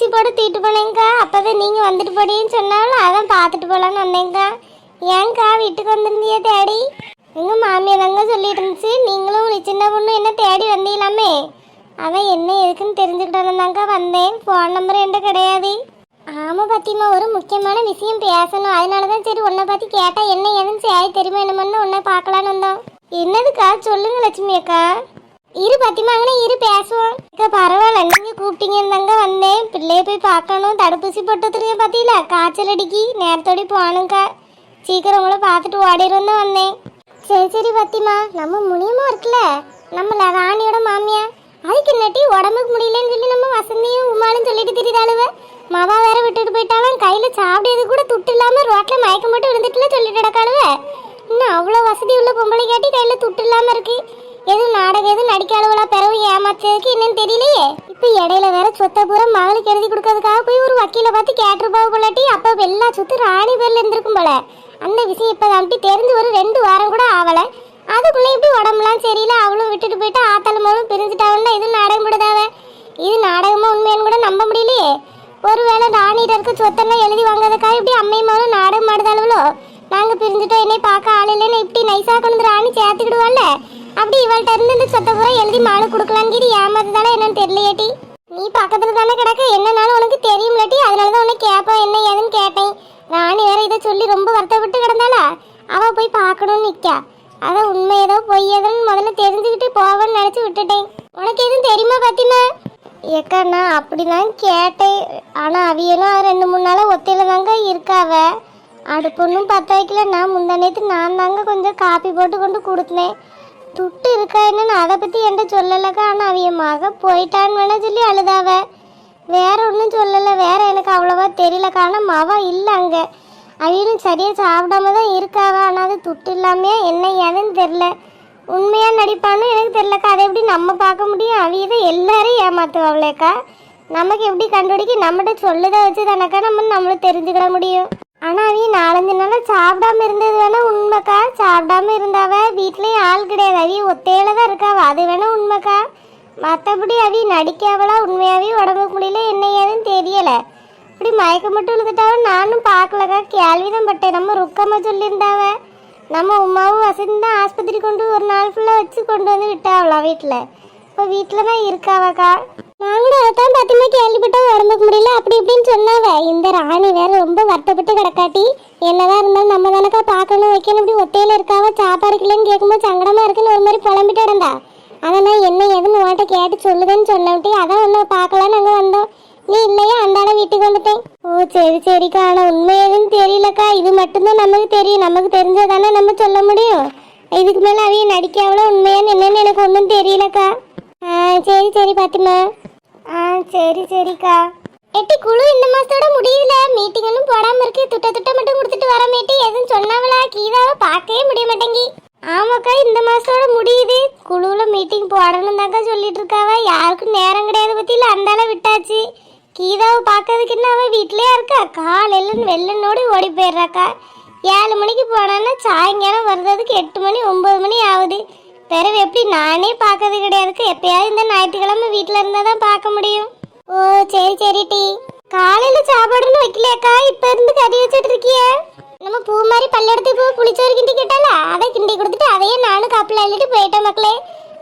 அரிசி போட்டு தீட்டு போனேங்க்கா அப்பதான் நீங்கள் வந்துட்டு போடின்னு சொன்னாலும் அதான் பார்த்துட்டு போகலான்னு வந்தேங்க்கா ஏங்க்கா வீட்டுக்கு வந்திருந்தியே தேடி? எங்கள் மாமியார் தாங்க சொல்லிட்டு இருந்துச்சு. நீங்களும் சின்ன பொண்ணு என்ன தேடி வந்தீங்களாமே? அதான் என்ன எதுக்குன்னு தெரிஞ்சுக்கிட்டோம் வந்தேன். ஃபோன் நம்பர் என்கிட்ட கிடையாது. ஆமாம் பாத்திமா ஒரு முக்கியமான விஷயம் பேசணும். அதனால தான் சரி உன்னை பற்றி கேட்டால் என்ன ஏதுன்னு சரி தெரியுமா என்னமன்னு உன்னை பார்க்கலான்னு வந்தோம். என்னதுக்கா? சொல்லுங்க லட்சுமி அக்கா. இரு பாத்திமா அங்கே இரு பேசுவோம். அக்கா பரவாயில்ல நீங்க கூப்பிட்டீங்கன்னு தாங்க வந்தேன். பிள்ளைய போய் பார்க்கணும். தடுப்பூசி போட்டு வந்துருங்க காய்ச்சல் அடிக்கி நேரத்தோடி போகணுங்க்கா சீக்கிரம் உங்களை பார்த்துட்டு ஓடிடுன்னு தான் வந்தேன். சரி சரி பத்திமா நம்ம முனியமா இருக்குல்ல? நம்மள ராணியோட மாமியா அதுக்கு நட்டி உடம்புக்கு முடியலன்னு சொல்லி நம்ம வசந்தியும் உமாலும் சொல்லிட்டு திரிதாளுவ மவா வேற விட்டுட்டு போயிட்டாலும் கையில சாப்பிடுறது கூட துட்டு இல்லாம ரோட்ல மயக்கம் போட்டு விழுந்துட்டுல சொல்லிட்டு கிடக்காளுவ இன்னும் அவ்வளோ வசதி உள்ள பொம்பளை காட்டி கையில துட்டு இல்லாம இருக்கு. எதுவும் நாடகம் எதுவும் நடிக்க அளவுல பிறவு ஏமாத்துறதுக்கு என்னன்னு தெரியலையே? இப்போ இடையில வேற சொத்தை பூரா மகளுக்கு எழுதி கொடுக்கறதுக்காக போய் ஒரு வக்கீல பார்த்து கேட்டிருப்பா போலாட்டி அப்போ எல்லா சொத்து ராணி பேர்ல இருந்திருக்கும் போல. அந்த விஷயம் இப்போ அப்படி தெரிஞ்சு ஒரு ரெண்டு வாரம் கூட ஆகலை அதுக்குள்ள இப்படி உடம்புலாம் சரியில்லை அவளும் விட்டுட்டு போயிட்டு ஆத்தால மூலம் பிரிஞ்சுட்டாவன்னா இது நாடகம் போடுதாவ இது நாடகமா உண்மைன்னு கூட நம்ப முடியலையே. ஒருவேளை ராணியிட இருக்க சொத்தெல்லாம் எழுதி வாங்குறதுக்காக இப்படி அம்மை மகளும் நாடகம் ஆடுதாளவளோ நாங்க பிரிஞ்சுட்டோம் என்னை பார்க்க ஆள் இல்லைன்னு இப்படி நைஸா கொண்டு ராணி சேர்த்துக்கிடுவாள்ல? அப்படி இவள்கிட்ட இருந்து இந்த சொத்தை பூரா எழுதி மாலு கொடுக்கலான்னு ஏமாத்துதால என்னன்னு தெரியலையாட்டி. நீ பக்கத்துல தானே கிடக்க. என்னன்னாலும் உனக்கு தெரியும்லட்டி. அதனால தான் உனக்கு கேட்போம் என்ன ஏதுன்னு கேட்டேன். ராணி வேற இதை சொல்லி ரொம்ப வருத்தப்பட்டு கிடந்தாளா? அவ போய் பார்க்கணும்னு நிற்கா அதான் உண்மை ஏதோ பொய் ஏதோன்னு முதல்ல தெரிஞ்சுக்கிட்டு போவேன்னு நினச்சி விட்டுட்டேன். உனக்கு எதுவும் தெரியுமா பாத்திமா? ஏக்கா நான் அப்படிதான் கேட்டேன். ஆனால் அவியெல்லாம் ரெண்டு மூணு நாளாக ஒத்தையில் தாங்க இருக்காவ. அது ஒன்றும் பற்ற வைக்கல. நான் நேற்று நான் தாங்க கொஞ்சம் காப்பி போட்டு கொண்டு கொடுத்தேன். துட்டு இருக்கா என்னன்னு அதை பற்றி என்கிட்ட சொல்லலக்கா. ஆனால் அவிய மக போயிட்டான்னு வேணா சொல்லி அழுதாவ. வேற ஒன்றும் சொல்லலை. வேற எனக்கு அவ்வளோவா தெரியலக்கா. ஆனால் மவ இல்லை அங்கே. அவளும் சரியாக சாப்பிடாம தான் இருக்காவ. ஆனால் அது துட்டு இல்லாமையே என்ன ஏதுன்னு தெரில உண்மையாக நடிப்பான்னு எனக்கு தெரிலக்கா அதை எப்படி நம்ம பார்க்க முடியும்? அவிய தான் எல்லாரையும் ஏமாத்துவாங்களேக்கா நமக்கு எப்படி கண்டுபிடிக்க? நம்மகிட்ட சொல்லுதான் வச்சு தானக்கா நம்ம நம்மளும் தெரிஞ்சுக்கிட முடியும். ஆனால் அவிய நாலஞ்சு நாளாக சாப்பிடாம இருந்தது வேணா உண்மைக்கா? சாப்பிடாம இருந்தாவ? வீட்லயும் ஆள் கிடையாது. அவி ஒத்தையில தான் இருக்காவ அது வேணா உண்மைக்கா. மற்றபடி அவி நடிக்காவளா உண்மையாவே உடம்புக்கு முடியல என்ன ஏதுன்னு தெரியல. இப்படி மயக்கம் மட்டும் விழுந்துட்டாவ நானும் பார்க்கலக்கா. கேள்விதான் பட்டேன். நம்ம ருக்கமாக சொல்லியிருந்தாவ. நம்ம உமாவும் வசதி தான் ஆஸ்பத்திரி கொண்டு ஒரு நாள் ஃபுல்லாக வச்சு கொண்டு வந்து விட்டாவலாம் வீட்டில் இப்போ வீட்டில் தான் இருக்காவக்கா. நாங்களும் அதான் பத்தியமா கேள்விப்பட்டோம் உடம்புக்கு முடியல. அப்படி இப்படின்னு சொன்னாவ. இந்த ராணி வேற ரொம்ப வருத்தப்பட்டு கிடக்காட்டி என்னதான் இருந்தாலும் நம்ம தானக்கா பார்க்கணும் வைக்கணும் இப்படி ஒத்தையில இருக்காவ சாப்பாடு இல்லைன்னு கேட்கும்போது சங்கடமா இருக்குன்னு ஒரு மாதிரி புலம்பிட்டு இருந்தா. அதெல்லாம் என்ன ஏதுன்னு உன்கிட்ட கேட்டு சொல்லுதுன்னு சொன்னவிட்டு அதான் ஒன்று பார்க்கலான்னு அங்கே வந்தோம். நீ இல்லையா அந்தாட வீட்டுக்கு வந்துட்டேன். ஓ சரி சரிக்கா. ஆனால் உண்மை எதுன்னு தெரியலக்கா. இது மட்டும்தான் நமக்கு தெரியும். நமக்கு தெரிஞ்சதானே நம்ம சொல்ல முடியும். இதுக்கு மேலே அவைய நடிக்காவளோ உண்மையான்னு என்னன்னு எனக்கு ஒன்றும் தெரியலக்கா. ஆ சரி சரி பாத்திமா. ஆ சரி சரிக்கா. எட்டி குழு இந்த மாசத்தோட முடியல. மீட்டிங் போடாம இருக்கு. துட்ட துட்ட மட்டும் கொடுத்துட்டு வர மேட்டி. எதுவும் சொன்னாவளா? கீதாவை பார்க்கவே முடிய மாட்டேங்கி. ஆமாக்கா இந்த மாசத்தோட முடியுது. குழுவுல மீட்டிங் போடணும் தாக்கா சொல்லிட்டு இருக்காவ. யாருக்கும் நேரம் கிடையாது பத்தியில. அந்தால விட்டாச்சு. கீதாவை பார்க்கறதுக்கு என்ன அவ வீட்லயே இருக்கா? காலையில வெள்ளனோடு ஓடி போயிடுறாக்கா. ஏழு மணிக்கு போனான்னா சாயங்காலம் வர்றதுக்கு எட்டு மணி ஒன்பது மணி ஆகுது. பிறகு எப்படி நானே பார்க்கறது கிடையாதுக்கு எப்பயாவது இந்த ஞாயிற்றுக்கிழமை வீட்டில் இருந்தால் தான் பார்க்க முடியும். ஓ சரி சரி டி. காலையில் சாப்பாடுன்னு வைக்கலையாக்கா? இப்போ இருந்து கறி வச்சுட்டு இருக்கியே? நம்ம பூ மாதிரி பல்லெடுத்து இப்போ புளிச்சோறு கிண்டி கேட்டால அதை கிண்டி கொடுத்துட்டு அதையே நானும் கப்பில் அள்ளிட்டு போயிட்டேன் மக்களே.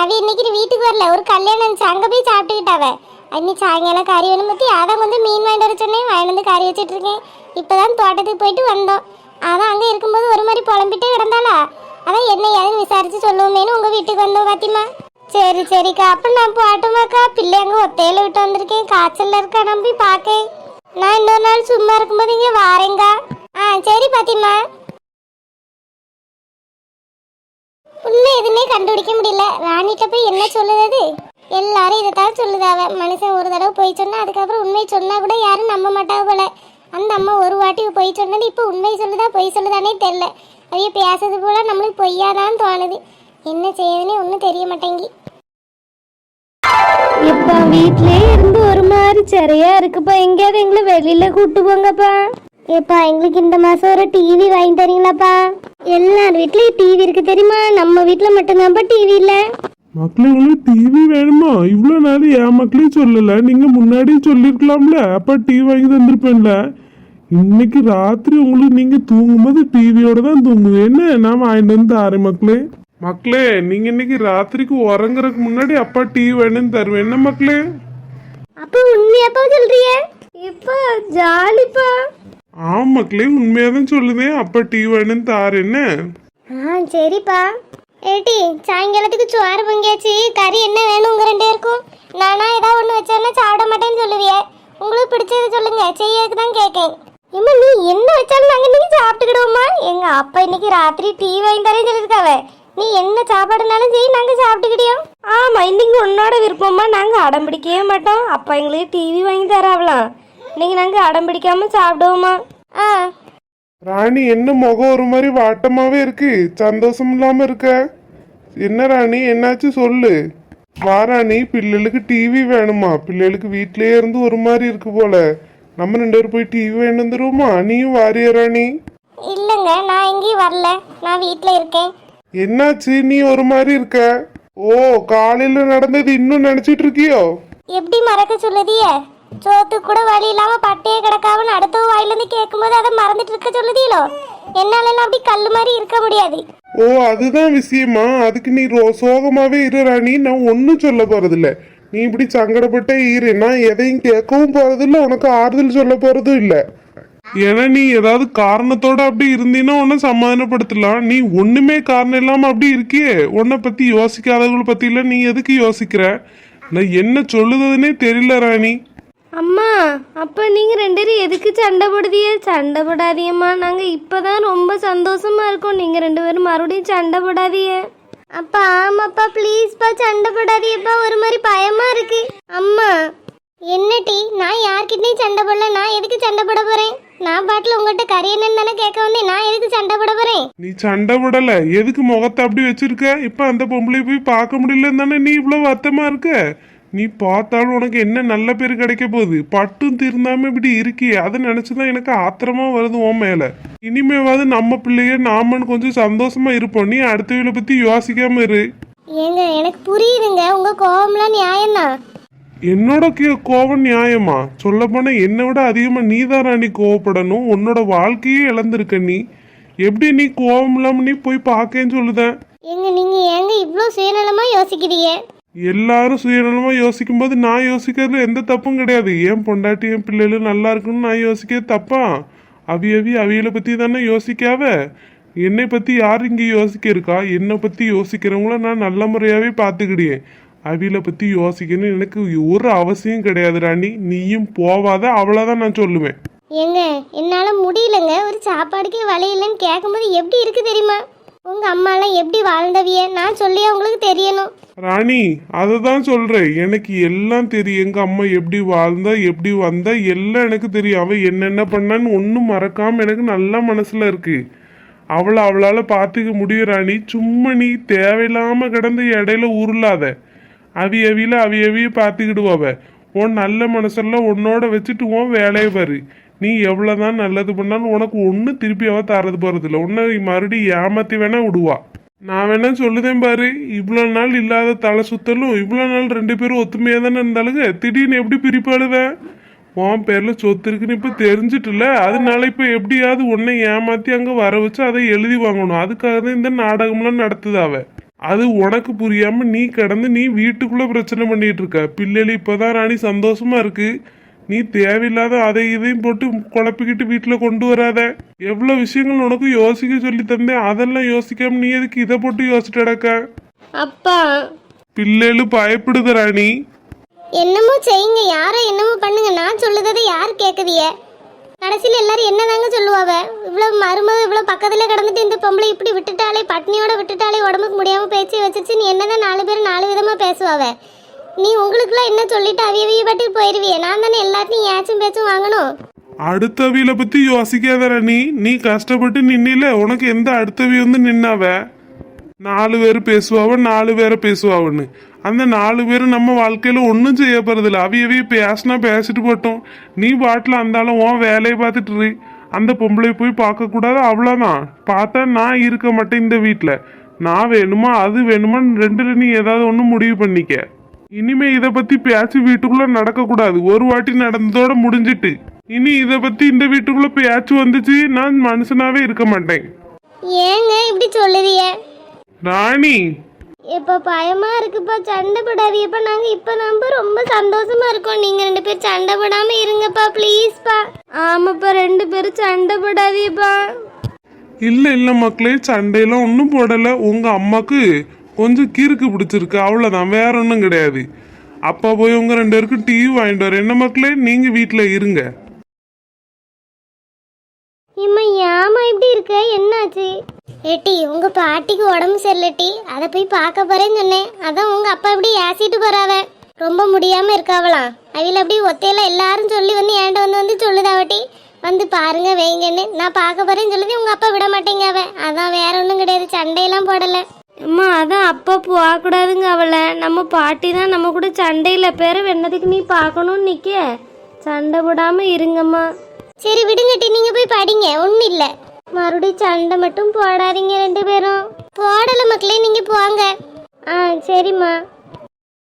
அவ இன்னைக்கு வீட்டுக்கு வரல ஒரு கல்யாணம் இருந்துச்சு. அங்கே போய் சாப்பிட்டுக்கிட்டாவ அன்னி சாயங்காலம் கறி வேணும் பற்றி அதை வந்து மீன் வாங்கிட்டு வர சொன்னேன் வாங்கிட்டு வந்து கறி வச்சுட்டு இருக்கேன். இப்போதான் தோட்டத்துக்கு போயிட்டு வந்தோம். அதான் அங்கே இருக்கும்போது ஒரு மாதிரி புலம்பிட்டே கிடந்தாளா? அதான் என்ன ஏதுன்னு விசாரிச்சு சொல்லுவோமேனு உங்கள் வீட்டுக்கு வந்தோம் பாத்திமா. சரி சரிக்கா. அப்போ நான் போட்டுமாக்கா. பிள்ளை அங்கே ஒத்தையில விட்டு வந்திருக்கேன். காய்ச்சல்ல இருக்கா நம்பி பார்க்கேன் நான் இன்னொரு நாள் சும்மா இருக்கும்போது இங்கே வாரேங்கா ஆ சரி பாத்திமா. உண்மை எதுவுமே கண்டுபிடிக்க முடியல. ராணிகிட்ட போய் என்ன சொல்லுறது எல்லாரும் இதைத்தான் சொல்லுதாவ மனுஷன் ஒரு தடவை போய் சொன்னா அதுக்கப்புறம் உண்மை சொன்னா கூட யாரும் நம்ப மாட்டாவ போல. அந்த அம்மா ஒரு வாட்டி பொய் சொன்னது இப்போ உண்மை சொல்லுதா பொய் சொல்லுதானே தெரியல. அவைய பேசுறது போல நம்மளுக்கு பொய்யாதான் தோணுது. என்ன செய்யுதுன்னு ஒன்றும் தெரிய மாட்டேங்கி. இப்ப வீட்லயே இருந்து ஒரு மாதிரி சரியா இருக்குப்பா. எங்கேயாவது எங்களை வெளியில கூட்டு போங்கப்பா. ஏப்பா எங்களுக்கு இந்த மாசம் ஒரு டிவி வாங்கி தரீங்களாப்பா? எல்லார் வீட்லயும் டிவி இருக்கு தெரியுமா? நம்ம வீட்ல மட்டும்தான்ப்பா டிவி இல்ல மக்களே உங்களுக்கு டிவி வேணுமா? இவ்வளோ நாள் என் மக்களே சொல்லல. நீங்க முன்னாடியே சொல்லியிருக்கலாம்ல அப்ப டிவி வாங்கி தந்திருப்பேன்ல. இன்னைக்கு ராத்திரி உங்களுக்கு நீங்க தூங்கும்போது டிவியோட தான் தூங்குவேன் என்ன? நான் வாங்கிட்டு வந்து தாரேன் மக்களே. மக்களே நீங்க இன்னைக்கு ராத்திரிக்கு உறங்குறதுக்கு முன்னாடி அப்பா டிவி வேணும்னு தருவேன். என்ன மக்களே? அப்ப உண்மையாப்பா சொல்றிய இப்ப ஜாலிப்பா. ஆமா மக்களே உண்மையா தான் சொல்லுதேன். அப்பா டிவி வேணும்னு தாரேன்னு ஆ சரிப்பா. ஏட்டி சாயங்காலத்துக்கு சோறு பொங்கியாச்சு. கறி என்ன வேணும் உங்க ரெண்டு பேருக்கும்? நானா ஏதாவது ஒன்று வச்சேன்னா சாப்பிட மாட்டேன்னு சொல்லுவிய. உங்களுக்கு பிடிச்சது சொல்லுங்க. செய்யறதுக்கு தான் கேட்கேன் இம்மா நீ என்ன வச்சாலும் நாங்கள் இன்னைக்கு சாப்பிட்டுக்கிடுவோமா எங்க அப்பா இன்னைக்கு ராத்திரி டீ வாங்கி தரேன்னு சொல்லியிருக்காவ. நீ என்ன சாப்பாடுனாலும் சரி நாங்கள் சாப்பிட்டுக்கிடியோம் ஆமா இன்னைக்கு உன்னோட விருப்பமா நாங்க அடம் பிடிக்கவே மாட்டோம். அப்பா எங்களுக்கு டிவி வாங்கி தராவலாம். இன்னைக்கு நாங்க அடம் பிடிக்காம சாப்பிடுவோமா ஆ. ராணி என்ன முகம் ஒரு மாதிரி வாட்டமாவே இருக்கு. சந்தோஷம் இல்லாம இருக்க. என்ன ராணி என்னாச்சு சொல்லு. வா ராணி பிள்ளைகளுக்கு டிவி வேணுமா? பிள்ளைகளுக்கு வீட்லயே இருந்து ஒரு மாதிரி இருக்கு போல. நம்ம ரெண்டு பேரும் போய் டிவி வேணும் வந்துருவோமா? நீயும் வாரிய ராணி? இல்லைங்க நான் எங்கேயும் வரல. நான் வீட்டில் இருக்கேன். என்னாச்சு? நீ ஒரு மாதிரி இருக்க. ஓ காலையில நடந்தது இன்னும் நினைச்சிட்டு இருக்கியோ? எப்படி மறக்க சொல்லுதிய? சோத்து கூட வழி இல்லாம பட்டையே கிடக்காமன்னு அடுத்த வாயிலிருந்து கேட்கும்போது அதை மறந்துட்டு இருக்க சொல்லுதீங்களோ எல்லாம் அப்படி கல் மாதிரி இருக்க முடியாது. ஓ அதுதான் விஷயமா. அதுக்கு நீ ரோ சோகமாவே இரு ராணி. நான் ஒன்றும் சொல்ல போறதில்ல. நீ இப்படி சங்கடப்பட்டே இரு நான் எதையும் கேட்கவும் போறதில்ல. உனக்கு ஆறுதல் சொல்ல போறதும் இல்ல. ஏன்னா நீ ஏதாவது காரணத்தோட அப்படி இருந்தீன்னா உன்னை சமாதானப்படுத்தலாம். நீ ஒண்ணுமே காரணம் இல்லாம அப்படி இருக்கியே. உன்னை பத்தி யோசிக்காதவங்களை பத்தில நீ எதுக்கு யோசிக்கிற? நான் என்ன சொல்லுதுன்னே தெரியல ராணி. அம்மா அப்போ நீங்கள் ரெண்டு பேரும் எதுக்கு சண்டை போடுதிய சண்டை போடாதீங்கம்மா. இப்போ தான் ரொம்ப சந்தோஷமா இருக்கோம். நீங்கள் ரெண்டு பேரும் மறுபடியும் சண்டை போடாதிய அப்பா ஆமாப்பா ப்ளீஸ்ப்பா சண்டை போடாதியப்பா ஒரு மாதிரி பயமா இருக்கு. அம்மா என்ன டீ? நான் யார்கிட்டையும் சண்டை போடல. நான் எதுக்கு சண்டை போட போறேன்? நான் பாட்டில் உங்ககிட்ட கறி என்னன்னு தானே கேட்க வந்தேன். நான் எதுக்கு சண்டை போட போறேன்? நீ சண்டை விடல எதுக்கு முகத்தை அப்படி வச்சிருக்க? இப்போ அந்த பொம்பளை போய் பார்க்க முடியலன்னு தானே நீ இவ்வளோ வருத்தமா இருக்க? நீ பார்த்தாலும் உனக்கு என்ன நல்ல பேர் கிடைக்க போகுது? பட்டும் திருந்தாம இப்படி இருக்கியே. அதை நினைச்சுதான் எனக்கு ஆத்திரமா வருது உன் மேல. இனிமேவாது நம்ம பிள்ளைய நாமன்னு கொஞ்சம் சந்தோஷமா இருப்போம். நீ அடுத்தவங்களை பத்தி யோசிக்காம இரு. ஏங்க எனக்கு புரியுதுங்க. உங்க கோவம்லாம் நியாயம்தான் என்னோட கோவம் நியாயமா? சொல்ல போனா என்னை விட அதிகமா நீ தான் ராணி கோவப்படணும்? உன்னோட வாழ்க்கையே இழந்திருக்க நீ. எப்படி நீ கோவம் இல்லாம நீ போய் பார்க்கேன்னு சொல்லுதேன் ஏங்க நீங்க ஏங்க இவ்வளோ சுயநலமா யோசிக்கிறீங்க? எல்லாரும் சுயநலமா யோசிக்கும் போது நான் யோசிக்கிறதுல எந்த தப்பும் கிடையாது. ஏன் பொண்டாட்டி என் பிள்ளைகளும் நல்லா இருக்குன்னு நான் யோசிக்கிறது தப்பா? அவி அவி அவியலை பத்தி தானே யோசிக்காவ? என்னை பத்தி யார் இங்க யோசிக்க இருக்கா என்னை பத்தி யோசிக்கிறவங்கள நான் நல்ல முறையாவே பார்த்துக்கிடியேன் அவியலை பத்தி யோசிக்கணும்னு எனக்கு ஒரு அவசியம் கிடையாது ராணி. நீயும் போவாத அவ்வளோதான் நான் சொல்லுவேன். ஏங்க என்னால் முடியலங்க. ஒரு சாப்பாடுக்கே வலையிலன்னு இல்லைன்னு கேட்கும்போது எப்படி இருக்கு தெரியுமா? உங்க அம்மாலாம் எப்படி வாழ்ந்தவிய நான் சொல்லி உங்களுக்கு தெரியணும். ராணி அதை தான் சொல்றேன். எனக்கு எல்லாம் தெரியும். எங்க அம்மா எப்படி வாழ்ந்தா எப்படி வந்தா எல்லாம் எனக்கு தெரியும். அவ என்னென்ன பண்ணான்னு ஒன்றும் மறக்காம எனக்கு நல்ல மனசுல இருக்கு. அவளை அவளால பார்த்துக்க முடியும் ராணி. சும்மா நீ தேவையில்லாம கிடந்து இடையில உருளாத. அவி அவியில அவி. அவிய பார்த்துக்கிடுவாவ உன் நல்ல மனசெல்லாம் உன்னோட வச்சுட்டு உன் வேலையை பாரு. நீ எவ்வளோதான் நல்லது பண்ணாலும் உனக்கு ஒன்றும் திருப்பி அவ தரது போகிறதில்ல உன்னை மறுபடியும் ஏமாத்தி வேணா விடுவா. நான் வேணா சொல்லுதேன் பாரு. இவ்வளோ நாள் இல்லாத தலை சுத்தலும் இவ்வளோ நாள் ரெண்டு பேரும் ஒத்துமையாக தானே இருந்தாலுங்க திடீர்னு எப்படி பிரிப்பாளுவேன் உன் பேரில் சொத்து இருக்குன்னு இப்போ தெரிஞ்சிட்டுல அதனால இப்போ எப்படியாவது உன்னை ஏமாற்றி அங்கே வர வச்சு அதை எழுதி வாங்கணும். அதுக்காக தான் இந்த நாடகம்லாம் நடத்துது அவ. அது உனக்கு புரியாமல் நீ கிடந்து நீ வீட்டுக்குள்ளே பிரச்சனை பண்ணிகிட்டு இருக்க. பிள்ளைகள் இப்போதான் ராணி சந்தோஷமாக இருக்கு. நீ தேவையில்லாத அதை இதையும் போட்டு குழப்பிக்கிட்டு வீட்டில் கொண்டு வராத. எவ்வளோ விஷயங்கள் உனக்கு யோசிக்க சொல்லி தந்தேன். அதெல்லாம் யோசிக்காம நீ எதுக்கு இதை போட்டு யோசிச்சுட்டு கிடக்க? அப்பா. பிள்ளைகள் பயப்படுது ராணி. என்னமோ செய்யுங்க. யாரோ என்னமோ பண்ணுங்க. நான் சொல்லுததை யார் கேட்குதிய கடைசியில் எல்லாரும் என்னதாங்க சொல்லுவாவ? இவ்வளோ மருமக இவ்வளோ பக்கத்தில் கிடந்துட்டு இந்த பொம்பளை இப்படி விட்டுட்டாலே பட்னியோட விட்டுட்டாலே உடம்புக்கு முடியாமல் பேச்சு வச்சிருச்சு நீ என்னதான் நாலு பேர் நாலு விதமாக பேசுவாவ? நீ உங்களுக்குலாம் என்ன சொல்லிட்டு அவிய அவிய பாட்டுக்கு போயிருவிய? நான் தானே எல்லாத்தையும் ஏச்சும் பேச்சும் வாங்கணும். அடுத்தவியல பத்தி யோசிக்காத நீ நீ கஷ்டப்பட்டு நின்னில உனக்கு எந்த அடுத்தவி வந்து நின்னாவ? நாலு பேர் பேசுவாவ நாலு பேரை பேசுவாவன்னு. அந்த நாலு பேரும் நம்ம வாழ்க்கையில ஒன்றும் செய்ய போறதில்ல. அவியவி பேசினா பேசிட்டு போட்டோம். நீ பாட்டில் அந்தாலும் உன் வேலையை பார்த்துட்டு இரு. அந்த பொம்பளை போய் பார்க்கக்கூடாது அவ்வளோதான் பார்த்தா நான் இருக்க மாட்டேன் இந்த வீட்டில் நான் வேணுமா அது வேணுமான்னு ரெண்டு நீ ஏதாவது ஒன்று முடிவு பண்ணிக்க. இனிமே இதை பத்தி பேச்சு வீட்டுக்குள்ள நடக்கக்கூடாது ஒரு வாட்டி நடந்ததோட முடிஞ்சிட்டு. இனி இதை பத்தி இந்த வீட்டுக்குள்ள பேச்சு வந்துச்சு நான் மனுஷனாவே இருக்க மாட்டேன். ஏங்க இப்படி சொல்லுதிய ராணி! இப்ப பயமா இருக்குப்பா சண்டை போடாதீப்பா நாங்க இப்ப நம்ப ரொம்ப சந்தோஷமா இருக்கோம். நீங்க ரெண்டு பேரும் சண்டை போடாம இருங்கப்பா ப்ளீஸ்ப்பா ஆமாப்பா ரெண்டு பேரும் சண்டை போடாதீப்பா இல்ல இல்ல மக்களே சண்டையெல்லாம் ஒன்றும் போடல. உங்க அம்மாக்கு கொஞ்சம் கிறுக்கு பிடிச்சிருக்கு அவ்வளோதான் வேற ஒன்றும் கிடையாது. அப்பா போய் உங்கள் ரெண்டு பேருக்கும் டீ வாங்கிட்டு வர என்ன மக்களே நீங்கள் வீட்டில் இருங்க. இம்மா ஏமா இப்படி இருக்க? என்னாச்சு? ஏட்டி உங்க பாட்டிக்கு உடம்பு சரியில்லட்டி அதை போய் பார்க்க போறேன்னு சொன்னேன். அதான் உங்க அப்பா இப்படி ஏசிட்டு போறாவ. ரொம்ப முடியாம இருக்காவலாம் அவையில அப்படி ஒத்தையில எல்லாரும் சொல்லி வந்து ஏன்ட்ட வந்து வந்து சொல்லுதாவட்டி வந்து பாருங்க வைங்கன்னு. நான் பார்க்க போறேன்னு சொல்லி உங்க அப்பா விட மாட்டேங்க அவன் அதான் வேற ஒன்றும் கிடையாது. சண்டையெல்லாம் போடலை. அம்மா அதான் அப்பா போகக்கூடாதுங்க அவளை. நம்ம பாட்டி தான் நம்ம கூட சண்டையில் பேர வெண்ணதுக்கு நீ பார்க்கணும்னு நிற்க சண்டை போடாமல் இருங்கம்மா. சரி விடுங்கட்டி நீங்க போய் படிங்க. ஒன்றும் இல்லை. மறுபடியும் சண்டை மட்டும் போடாதீங்க ரெண்டு பேரும். போடல மக்களே நீங்க போங்க. ஆ சரிம்மா.